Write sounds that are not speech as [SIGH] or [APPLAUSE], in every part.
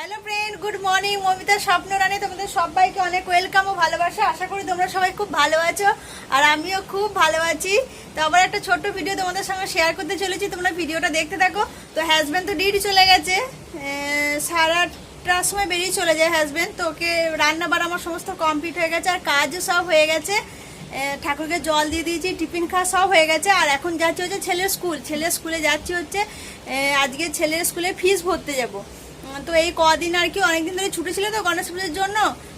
Hello friend good morning Momita Swapna Rani তোমাদের সবাইকে অনেক ওয়েলকাম ও ভালোবাসা। আশা করি তোমরা সবাই খুব ভালো আছো। আর আমিও খুব ভালো আছি। তো আবার একটা ছোট্ট ভিডিও তোমাদের সঙ্গে শেয়ার করতে চলেছি। তোমরা ভিডিওটা দেখতে থাকো। তো হাজব্যান্ড তো ডিউটি চলে গেছে। আটটার সময় বেরিয়ে চলে যায় হাজব্যান্ড তো ওকে রান্নাবার আমার সমস্ত কমপ্লিট হয়ে গেছে। আর কাজও সব হয়ে গেছে। ঠাকুরকে জল দিয়ে দিয়েছি, টিফিন খাওয়া সব হয়ে গেছে। আর এখন যাচ্ছি হচ্ছে ছেলের স্কুল ছেলের স্কুলে যাচ্ছি হচ্ছে আজকে ছেলের স্কুলে ফিস ভরতে যাব। তো এই কদিন আর কি অনেকদিন ধরে ছুটি ছিল তো গণেশ পুজোর জন্য,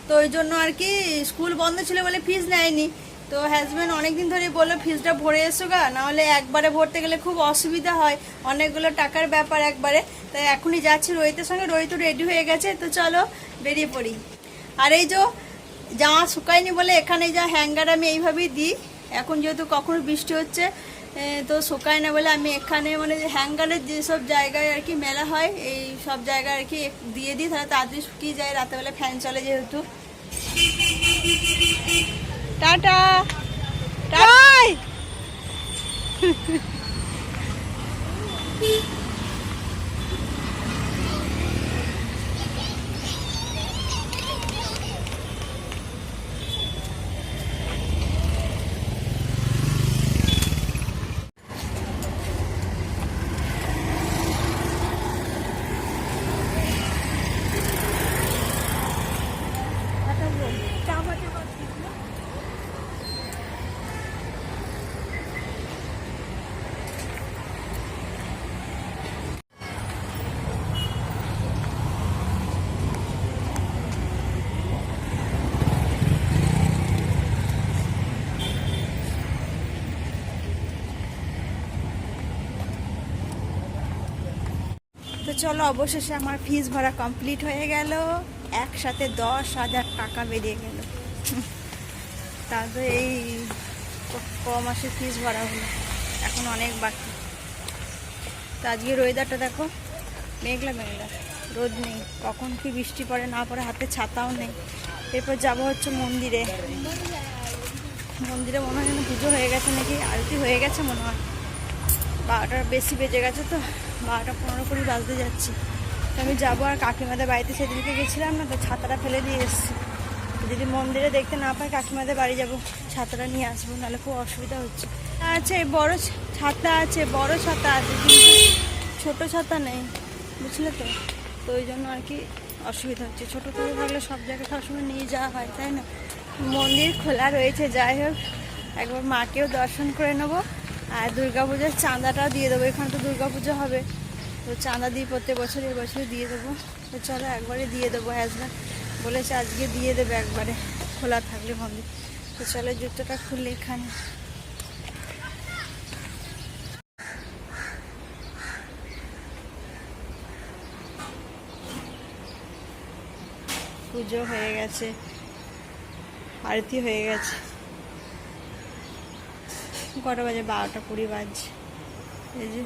তো ওই জন্য আর কি স্কুল বন্ধ ছিল বলে ফিজ নেয়নি। তো হাজব্যান্ড অনেকদিন ধরে বলল ফিজটা ভরে এসো গা, নাহলে একবারে ভরতে গেলে খুব অসুবিধা হয়। অনেকগুলো টাকার ব্যাপার একবারে। তাই এখনই যাচ্ছি রোহিতের সঙ্গে, রোহিত রেডি হয়ে গেছে, তো চলো বেরিয়ে পড়ি। আর এই যে জামা শুকায়নি বলে এখানে যা হ্যাঙ্গার আমি এইভাবেই দিই। এখন যেহেতু কখনো বৃষ্টি হচ্ছে তো শুকায় না বলে আমি এখানে মানে হ্যাঙ্গারের যেসব জায়গায় আর কি মেলা হয় এই সব জায়গায় আর কি দিয়ে দিই তাহলে তাড়াতাড়ি শুকিয়ে যায় রাতেবেলা ফ্যান চলে যেহেতু। টাটা! টাই [LAUGHS] তো চলো, অবশেষে আমার ফিস ভরা কমপ্লিট হয়ে গেল। একসাথে দশ হাজার টাকা বেরিয়ে গেল। তারপরে এই ক- মাসে ফিস ভরা হলো। এখন অনেক বাকি। তো আজকে ওয়েদারটা দেখো, মেঘলা মেঘলা। রোদ নেই। কখন কি বৃষ্টি পড়ে না পড়ে হাতে ছাতাও নেই। এরপর যাব হচ্ছে মন্দিরে। মন্দিরে মনে হয় যেন পুজো হয়ে গেছে নাকি? আরতি হয়ে গেছে মনে হয়? বারোটার বেশি বেজে গেছে তো। বারোটা পনেরো কুড়ি বাজতে যাচ্ছি। তো আমি যাব আর কাকিমাদের বাড়িতে। সেদিনকে গেছিলাম না, তো ছাতাটা ফেলে দিয়ে এসেছি। যদি মন্দিরে দেখতে না পাই, কাকিমাদের বাড়ি যাব। ছাতাটা নিয়ে আসব, নাহলে খুব অসুবিধা হচ্ছে। আছে, বড় ছাতা আছে, বড় ছাতা আছে, কিন্তু ছোটো ছাতা নেই, বুঝলে তো? তো ওই জন্য আর কি অসুবিধা হচ্ছে। ছোটো করে থাকলে সব জায়গায় সবসময় নিয়ে যাওয়া হয়, তাই না? মন্দির খোলা রয়েছে, যাই হোক। একবার মাকেও দর্শন করে নেব। আর দুর্গাপূজার চাঁদাটাও দিয়ে দেবো। এখানে তো দুর্গাপুজো হবে। তো চাঁদা দিয়ে প্রত্যেক বছর এই বছর দিয়ে দেবো। তো চলো একবারে দিয়ে দেবো হাজব্যান্ড বলেছে আজকে দিয়ে দেবে একবারে। খোলা থাকলে মন্দির তো চলো জুতোটা খুললে এখানে। পুজো হয়ে গেছে। আরতি হয়ে গেছে। কটা বাজে? বারোটা কুড়ি যে।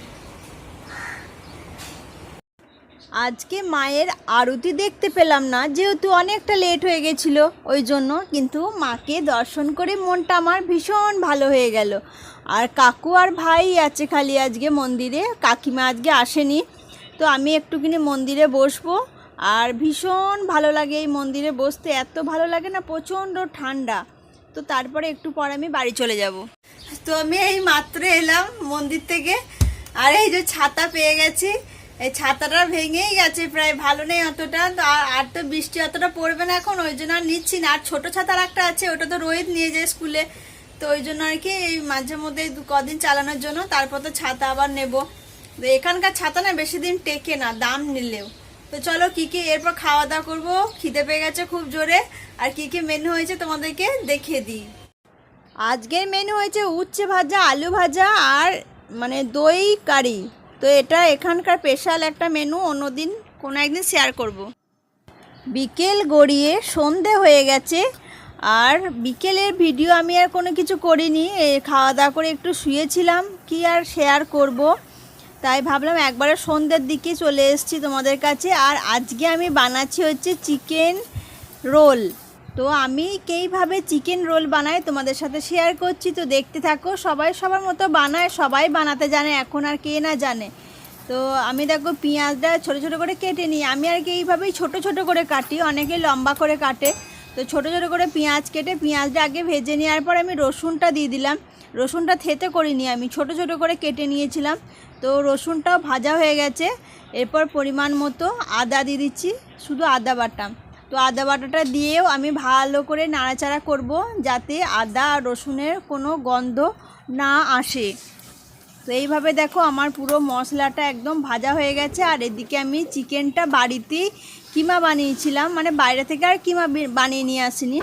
আজকে মায়ের আরতি দেখতে পেলাম না, যেহেতু অনেকটা লেট হয়ে গেছিল, ওই জন্য। কিন্তু মাকে দর্শন করে মনটা আমার ভীষণ ভালো হয়ে গেল। আর কাকু আর ভাই আছে খালি আজকে মন্দিরে, কাকিমা আজকে আসেনি। তো আমি একটুখানি মন্দিরে বসবো। আর ভীষণ ভালো লাগে এই মন্দিরে বসতে। এত ভালো লাগে না, প্রচণ্ড ঠান্ডা। তো তারপরে একটু পর আমি বাড়ি চলে যাব। তো আমি এই মাত্র এলাম মন্দির থেকে। আর এই যে ছাতা পেয়ে গেছি। এই ছাতাটা ভেঙেই গেছে প্রায়, ভালো নেই অতটা। তো আর- তো বৃষ্টি অতটা পড়বে না এখন, ওই জন্য আর নিচ্ছি না। আর ছোটো ছাতার একটা আছে, ওটা তো রোহিত নিয়ে যায় স্কুলে। তো ওই জন্য আর কি এই মাঝে মধ্যে দু- কদিন চালানোর জন্য, তারপর তো ছাতা আবার নেব। তো এখানকার ছাতা না বেশি দিন টেকে না, দাম নিলেও। তো চলো কি কি এরপর খাওয়া দাওয়া করব, খিদে পেয়ে গেছে খুব জোরে। আর কি কি মেনু হয়েছে তোমাদেরকে দেখিয়ে দিই। আজকের মেনু হয়েছে উচ্ছে ভাজা, আলু ভাজা আর মানে দই কারি তো এটা এখানকার স্পেশাল একটা মেনু অন্যদিন কোনো একদিন শেয়ার করব। বিকেল গড়িয়ে সন্ধে হয়ে গেছে আর বিকেলের ভিডিও আমি আর কোনো কিছু করিনি খাওয়া দাওয়া করে একটু শুয়েছিলাম, কি আর শেয়ার করব। তাই ভাবলাম একবারে সন্ধ্যের দিকে চলে এসেছি তোমাদের কাছে আর আজকে আমি বানাচ্ছি হচ্ছে চিকেন রোল তো আমি কেইভাবে চিকেন রোল বানাই তোমাদের সাথে শেয়ার করছি, তো দেখতে থাকো, সবাই সবার মতো বানায়, সবাই বানাতে জানে, এখন আর কে না জানে। তো আমি দেখো পেঁয়াজটা ছোট ছোট করে কেটে নিই, আমি আর কি এইভাবেই ছোট ছোট করে কাটি অনেকে লম্বা করে কাটে। তো ছোট ছোট করে পেঁয়াজ কেটে পেঁয়াজটা আগে ভেজে নেওয়ার পর আমি রসুনটা দিয়ে দিলাম। রসুনটা থেতে করিনি আমি, ছোট ছোট করে কেটে নিয়েছিলাম। তো রসুনটাও ভাজা হয়ে গেছে, এরপর পরিমাণ মতো আদা দিয়ে দিচ্ছি, শুধু আদা বাটা। তো আদা বাটাটা দিয়েও আমি ভালো করে নাড়াচাড়া করব যাতে আদা আর রসুনের কোনো গন্ধ না আসে। তো এইভাবে দেখো আমার পুরো মশলাটা একদম ভাজা হয়ে গেছে আর এদিকে আমি চিকেনটা বাড়িতেই কিমা বানিয়েছিলাম মানে বাইরে থেকে আর কিমা বানিয়ে নিয়ে আসিনি।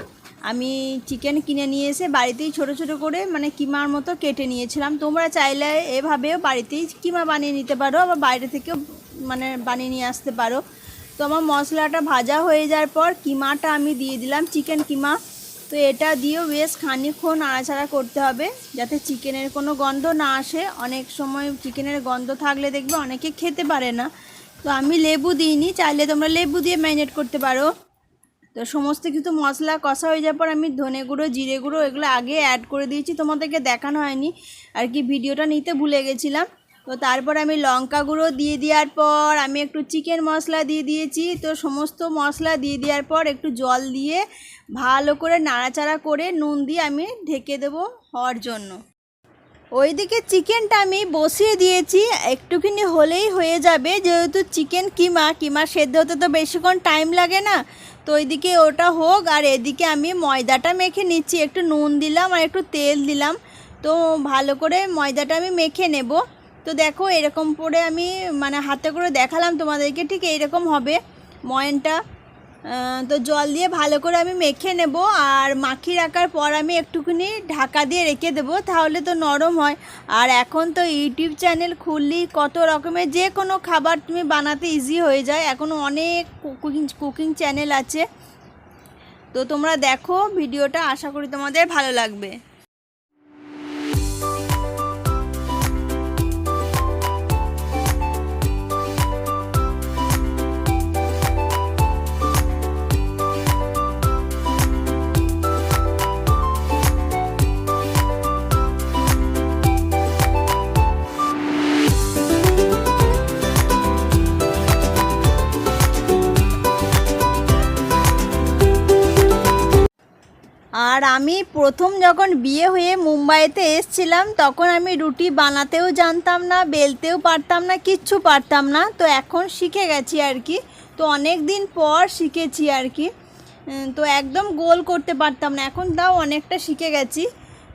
আমি চিকেন কিনে নিয়ে এসে বাড়িতেই ছোট ছোট করে মানে কিমার মতো কেটে নিয়েছিলাম। তোমরা চাইলে এভাবেও বাড়িতেই কিমা বানিয়ে নিতে পারো আবার বাইরে থেকেও মানে বানিয়ে নিয়ে আসতে পারো। তো আমার মশলাটা ভাজা হয়ে যাওয়ার পর কিমাটা আমি দিয়ে দিলাম চিকেন কিমা। তো এটা দিয়েও বেশ খানিক্ষণ নাড়াচাড়া করতে হবে, যাতে চিকেনের কোনো গন্ধ না আসে। অনেক সময় চিকেনের গন্ধ থাকলে দেখবে অনেকে খেতে পারে না। তো আমি লেবু দিইনি, চাইলে তোমরা লেবু দিয়ে ম্যারিনেট করতে পারো। তো সমস্ত কিছু মশলা কষা হয়ে যাওয়ার পর আমি ধনে গুঁড়ো, জিরে গুঁড়ো এগুলো আগে অ্যাড করে দিয়েছি, তোমাদেরকে দেখানো হয়নি। আর কি, ভিডিওটা নিতে ভুলে গেছিলাম। তো তারপর আমি লঙ্কা গুঁড়ো দিয়ে দেওয়ার পর আমি একটু চিকেন মশলা দিয়ে দিয়েছি। তো সমস্ত মশলা দিয়ে দেওয়ার পর একটু জল দিয়ে ভালো করে নাড়াচাড়া করে নুন দিয়ে আমি ঢেকে দেবো হওয়ার জন্য। ওইদিকে চিকেনটা আমি বসিয়ে দিয়েছি। একটুখানি হলেই হয়ে যাবে। যেহেতু চিকেন কিমা কিমা সেদ্ধ হতে তো বেশিক্ষণ টাইম লাগে না। তো ওইদিকে ওটা হোক আর এদিকে আমি ময়দাটা মেখে নিচ্ছি। একটু নুন দিলাম আর একটু তেল দিলাম। তো ভালো করে ময়দাটা আমি মেখে নেব। তো দেখো, এরকম করে আমি মানে হাতে করে দেখালাম তোমাদেরকে, ঠিক এইরকম হবে ময়নটা। তো জল দিয়ে ভালো করে আমি মেখে নেব, আর মাখিয়ে রাখার পর আমি একটুখানি ঢাকা দিয়ে রেখে দেবো, তাহলে তো নরম হয়। আর এখন তো ইউটিউব চ্যানেল খুললেই কত রকমের, যে কোনো খাবার তুমি বানাতে ইজি হয়ে যায়। এখন অনেক কুকিং কুকিং চ্যানেল আছে। তো তোমরা দেখো, ভিডিওটা আশা করি তোমাদের ভালো লাগবে। আর আমি প্রথম যখন বিয়ে হয়ে মুম্বাইতে এসছিলাম, তখন আমি রুটি বানাতেও জানতাম না, বেলতেও পারতাম না, কিচ্ছু পারতাম না। তো এখন শিখে গেছি আর কি। তো অনেক দিন পর শিখেছি আর কি। তো একদম গোল করতে পারতাম না। এখন তাও অনেকটা শিখে গেছি।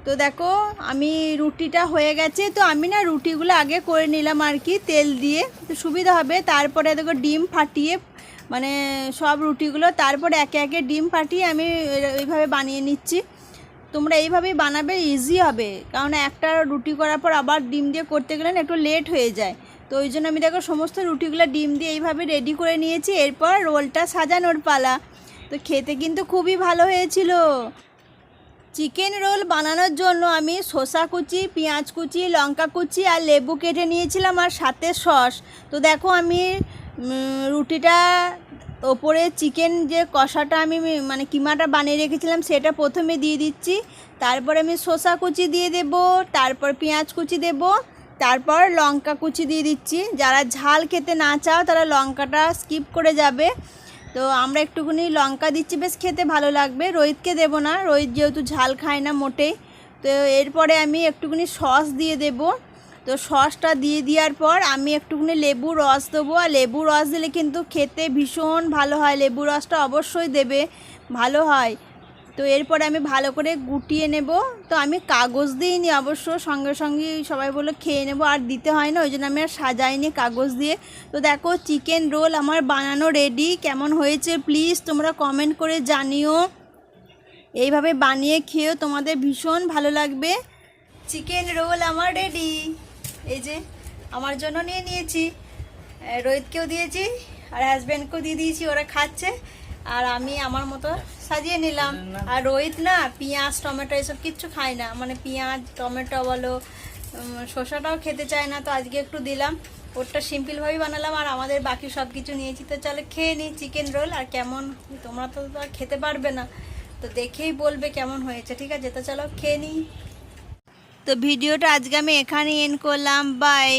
তো দেখো, আমি রুটিটা হয়ে গেছে। তো আমি না রুটিগুলো আগে করে নিলাম আর কি, তেল দিয়ে। তো সুবিধা হবে। তারপরে দেখো ডিম ফাটিয়ে মানে সব রুটিগুলো তারপর একে একে ডিম ফাটিয়ে আমি এইভাবে বানিয়ে নিচ্ছি। তোমরা এইভাবেই বানাবে ইজি হবে। কারণ একটা রুটি করার পর আবার ডিম দিয়ে করতে গেলে একটু লেট হয়ে যায়। তো ওই জন্য আমি দেখো সমস্ত রুটিগুলো ডিম দিয়ে এইভাবে রেডি করে নিয়েছি। এরপর রোলটা সাজানোর পালা। তো খেতে কিন্তু খুবই ভালো হয়েছিল। চিকেন রোল বানানোর জন্য আমি শসা কুচি পেঁয়াজ কুচি লঙ্কা কুচি আর লেবু কেটে নিয়েছিলাম আর সাথে সস। তো দেখো আমি উম, রুটিটা ওপরে চিকেন যে কষাটা আমি মানে কিমাটা বানিয়ে রেখেছিলাম, সেটা প্রথমে দিয়ে দিচ্ছি। তারপরে আমি শসা কুচি দিয়ে দেব, তারপর পেঁয়াজ কুচি দেব, তারপর লঙ্কা কুচি দিয়ে দিচ্ছি। যারা ঝাল খেতে না চাও, তারা লঙ্কাটা স্কিপ করে যাবে। তো আমরা একটুখানি লঙ্কা দিচ্ছি, বেশ খেতে ভালো লাগবে। রোহিতকে দেবো না, রোহিত যেহেতু ঝাল খায় না মোটেই। তো এরপরে আমি একটুখানি সস দিয়ে দেব। তো সসটা দিয়ে দেওয়ার পর আমি একটুখানি লেবু রস দেবো। আর লেবু রস দিলে কিন্তু খেতে ভীষণ ভালো হয়। লেবু রসটা অবশ্যই দেবে, ভালো হয়। তো এরপরে আমি ভালো করে গুটিয়ে নেব। তো আমি কাগজ দিইনি অবশ্য, সঙ্গে সঙ্গে সবাই বলল খেয়ে নেব, আর দিতে হয় না, ওই জন্য আমি আর সাজাইনি কাগজ দিয়ে। তো দেখো চিকেন রোল আমার বানানো রেডি কেমন হয়েছে প্লিজ তোমরা কমেন্ট করে জানিও। এইভাবে বানিয়ে খেয়েও তোমাদের ভীষণ ভালো লাগবে। চিকেন রোল আমার রেডি এই যে আমার জন্য নিয়ে নিয়েছি। রোহিতকেও দিয়েছি আর হাজব্যান্ডকেও দিয়ে দিয়েছি, ওরা খাচ্ছে। আর আমি আমার মতো সাজিয়ে নিলাম। আর রোহিত না পেঁয়াজ, টমেটো এসব কিচ্ছু খায় না। মানে পেঁয়াজ, টমেটো বলো শসাটাও খেতে চায় না। তো আজকে একটু দিলাম। ওরটা সিম্পলভাবেই বানালাম। আর আমাদের বাকি সব কিছু নিয়েছি। তো চলো খেয়ে নিই চিকেন রোল আর কেমন, তোমরা তো আর খেতে পারবে না। তো দেখেই বলবে কেমন হয়েছে। ঠিক আছে? তো চলো খেয়ে নিই তো ভিডিওটা আজকে আমি এখানে এন করলাম বাই